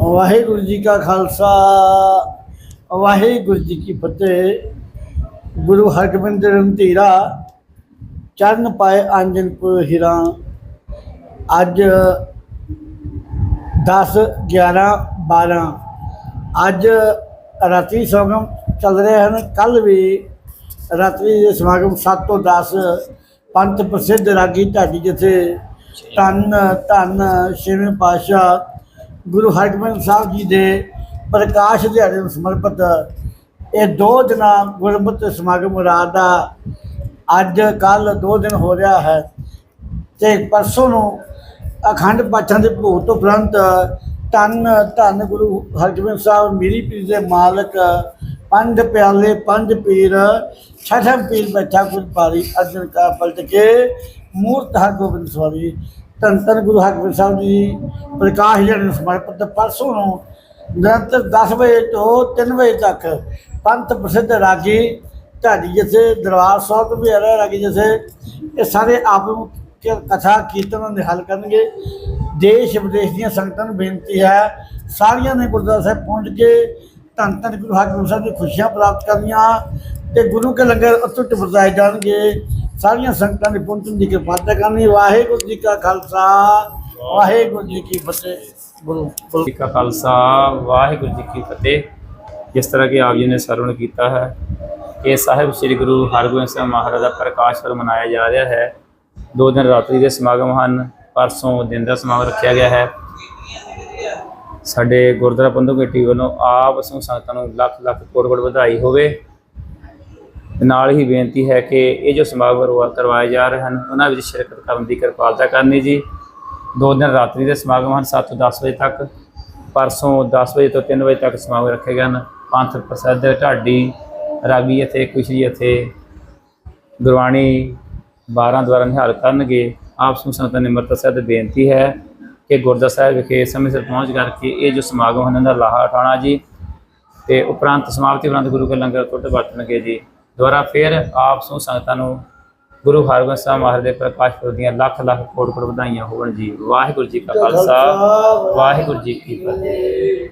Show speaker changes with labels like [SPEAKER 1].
[SPEAKER 1] ਵਾਹਿਗੁਰੂ ਜੀ ਕਾ ਖਾਲਸਾ, ਵਾਹਿਗੁਰੂ ਜੀ ਕੀ ਫਤਿਹ। ਗੁਰੂ ਹਰਗੋਬਿੰਦ ਧੀਰਾ, ਚਰਨ ਪਾਏ ਅੰਜਨਪੁਰ ਹੀਰਾ। ਅੱਜ 10 11 12 ਅੱਜ ਰਾਤਰੀ ਸਮਾਗਮ ਚੱਲ ਰਹੇ ਹਨ। ਕੱਲ ਵੀ ਰਾਤਰੀ ਦੇ ਸਮਾਗਮ 7 ਤੋਂ 10 ਪੰਥ ਪ੍ਰਸਿੱਧ ਰਾਗੀ ਢਾਡੀ ਜਿੱਥੇ ਧੰਨ ਧੰਨ ਛੇਵੇਂ ਪਾਤਸ਼ਾਹ ਗੁਰੂ ਹਰਗੋਬਿੰਦ ਸਾਹਿਬ ਜੀ ਦੇ ਪ੍ਰਕਾਸ਼ ਦਿਹਾੜੇ ਨੂੰ ਸਮਰਪਿਤ ਇਹ ਦੋ ਦਿਨਾਂ ਗੁਰਮਤਿ ਸਮਾਗਮ ਰਾਤ ਦਾ ਅੱਜ ਕੱਲ ਦੋ ਦਿਨ ਹੋ ਰਿਹਾ ਹੈ ਤੇ ਪਰਸੋਂ ਨੂੰ ਅਖੰਡ ਪਾਠਾਂ ਦੇ ਭੋਗ ਤੋਂ ਉਪਰੰਤ ਧੰਨ ਧੰਨ ਗੁਰੂ ਹਰਗੋਬਿੰਦ ਸਾਹਿਬ ਮੀਰੀ ਪੀਰ ਦੇ ਮਾਲਕ, ਪੰਜ ਪਿਆਲੇ, ਪੰਜ ਪੀਰ, ਛਠਮ ਪੀਰ ਬੈਠਾ ਕੁਝ ਪਾਰੀ ਅਰਜਨ ਕਾ ਪਲਟ ਕੇ ਮੂਰਤ ਹਰਗੋਬਿੰਦ ਸਵਾਰੀ ਧੰਨ ਧੰਨ ਗੁਰੂ ਹਰਗੋਬਿੰਦ ਸਾਹਿਬ ਜੀ, ਪ੍ਰਕਾਸ਼ ਜਨ ਨੂੰ ਸਮਰਪਿਤ ਪਰਸੋਂ ਨੂੰ ਨਿਰੰਤਰ 10 ਵਜੇ ਤੋਂ 3 ਵਜੇ ਤੱਕ ਪੰਥ ਪ੍ਰਸਿੱਧ ਰਾਗੀ ਢਾਡੀ ਜਿਥੇ ਦਰਬਾਰ ਸਾਹਿਬ ਤੋਂ ਵੀ ਆ ਰਹੇ ਰਾਗੀ ਜਿਥੇ ਇਹ ਸਾਰੇ ਆਪ ਨੂੰ ਕਥਾ ਕੀਰਤਨ ਦੇ ਹੱਲ ਕਰਨਗੇ। ਦੇਸ਼ ਵਿਦੇਸ਼ ਦੀਆਂ ਸੰਗਤਾਂ ਨੂੰ ਬੇਨਤੀ ਹੈ, ਸਾਰੀਆਂ ਨੇ ਗੁਰਦੁਆਰਾ ਸਾਹਿਬ ਪਹੁੰਚ ਕੇ ਧੰਨ ਧੰਨ ਗੁਰੂ ਹਰਗੋਬਿੰਦ ਸਾਹਿਬ ਦੀ ਖੁਸ਼ੀਆਂ ਪ੍ਰਾਪਤ ਕਰਨੀਆਂ ਤੇ ਗੁਰੂ ਕੇ ਲੰਗਰ ਅਤੁੱਟ ਵਰਤਾਏ ਜਾਣਗੇ। ਸਾਰੀਆਂ ਸੰਗਤਾਂ ਦੀ ਪਹੁੰਚਣ ਦੀ ਕਿਰਪਾਲਤਾ ਕਰਨੀ। ਵਾਹਿਗੁਰੂ ਜੀ ਕਾ ਖਾਲਸਾ। ਵਾਹਿਗੁਰੂ ਜੀ ਕੀ ਫਤਿਹ। ਬੋਲੋ
[SPEAKER 2] ਜੀ ਕਾ ਖਾਲਸਾ, ਵਾਹਿਗੁਰੂ ਜੀ ਕੀ ਫਤਿਹ। ਜਿਸ ਤਰ੍ਹਾਂ ਕਿ ਆਪ ਜੀ ਨੇ ਸਰਵਣ ਕੀਤਾ ਹੈ ਕਿ ਸਾਹਿਬ ਸ੍ਰੀ ਗੁਰੂ ਹਰਗੋਬਿੰਦ ਸਾਹਿਬ ਮਹਾਰਾਜ ਦਾ ਪ੍ਰਕਾਸ਼ ਪਰ ਮਨਾਇਆ ਜਾ ਰਿਹਾ ਹੈ। ਦੋ ਦਿਨ ਰਾਤਰੀ ਦੇ ਸਮਾਗਮ ਹਨ, ਪਰਸੋਂ ਦਿਨ ਦਾ ਸਮਾਗਮ ਰੱਖਿਆ ਗਿਆ ਹੈ। ਸਾਡੇ ਗੁਰਦੁਆਰਾ ਪੰਧੂ ਕਮੇਟੀ ਵੱਲੋਂ ਆਪ ਸਮੂਹ ਸੰਗਤਾਂ ਨੂੰ ਲੱਖ ਲੱਖ ਕੋਟ ਕੋਟ ਵਧਾਈ ਹੋਵੇ। ਤੇ ਨਾਲ ਹੀ ਬੇਨਤੀ ਹੈ ਕਿ ਇਹ ਜੋ ਸਮਾਗਮ ਕਰਵਾਏ ਜਾ ਰਹੇ ਹਨ, ਉਹਨਾਂ ਵਿੱਚ ਸ਼ਿਰਕਤ ਕਰਨ ਦੀ ਕਿਰਪਾਲਤਾ ਕਰਨੀ ਜੀ। ਦੋ ਦਿਨ ਰਾਤਰੀ ਦੇ ਸਮਾਗਮ ਹਨ 7 ਤੋਂ 10 ਵਜੇ ਤੱਕ। ਪਰਸੋਂ 10 ਵਜੇ ਤੋਂ 3 ਵਜੇ ਤੱਕ ਸਮਾਗਮ ਰੱਖੇ ਗਏ ਹਨ। ਪੰਥ ਪ੍ਰਸਿੱਧ ਢਾਡੀ, ਰਾਗੀ ਅਤੇ ਕੁਸ਼ਰੀ ਅਤੇ ਗੁਰਬਾਣੀ 12 ਦੁਆਰਾ ਨਿਹਾਲ ਕਰਨਗੇ। ਆਪ ਸਮੂਹ ਸੰਗਤਾਂ ਨੇ ਅੰਮ੍ਰਿਤ ਸਾਹਿਬ ਦੀ ਬੇਨਤੀ ਹੈ ਕਿ ਗੁਰਦੁਆਰਾ ਸਾਹਿਬ ਵਿਖੇ ਸਮੇਂ ਸਿਰ ਪਹੁੰਚ ਕਰਕੇ ਇਹ ਜੋ ਸਮਾਗਮ ਹਨ, ਇਹਨਾਂ ਦਾ ਲਾਹਾ ਉਠਾਉਣਾ ਜੀ। ਤੇ ਉਪਰੰਤ ਸਮਾਪਤੀ ਉਪਰੰਤ ਗੁਰੂ ਕੇ ਲੰਗਰ ਟੁੱਟ ਵਰਤਣਗੇ ਜੀ। ਦੁਆਰਾ ਫਿਰ ਆਪ ਸਮੂਹ ਸੰਗਤਾਂ ਨੂੰ ਗੁਰੂ ਹਰਗੋਬਿੰਦ ਸਾਹਿਬ ਮਹਾਰਾਜ ਦੇ ਪ੍ਰਕਾਸ਼ ਪੁਰਬ ਦੀਆਂ ਲੱਖ ਲੱਖ ਕੋਟ ਕੋਟ ਵਧਾਈਆਂ ਹੋਣ ਜੀ। ਵਾਹਿਗੁਰੂ ਜੀ ਕਾ ਖਾਲਸਾ ਵਾਹਿਗੁਰੂ ਜੀ ਕੀ ਫਤਿਹ।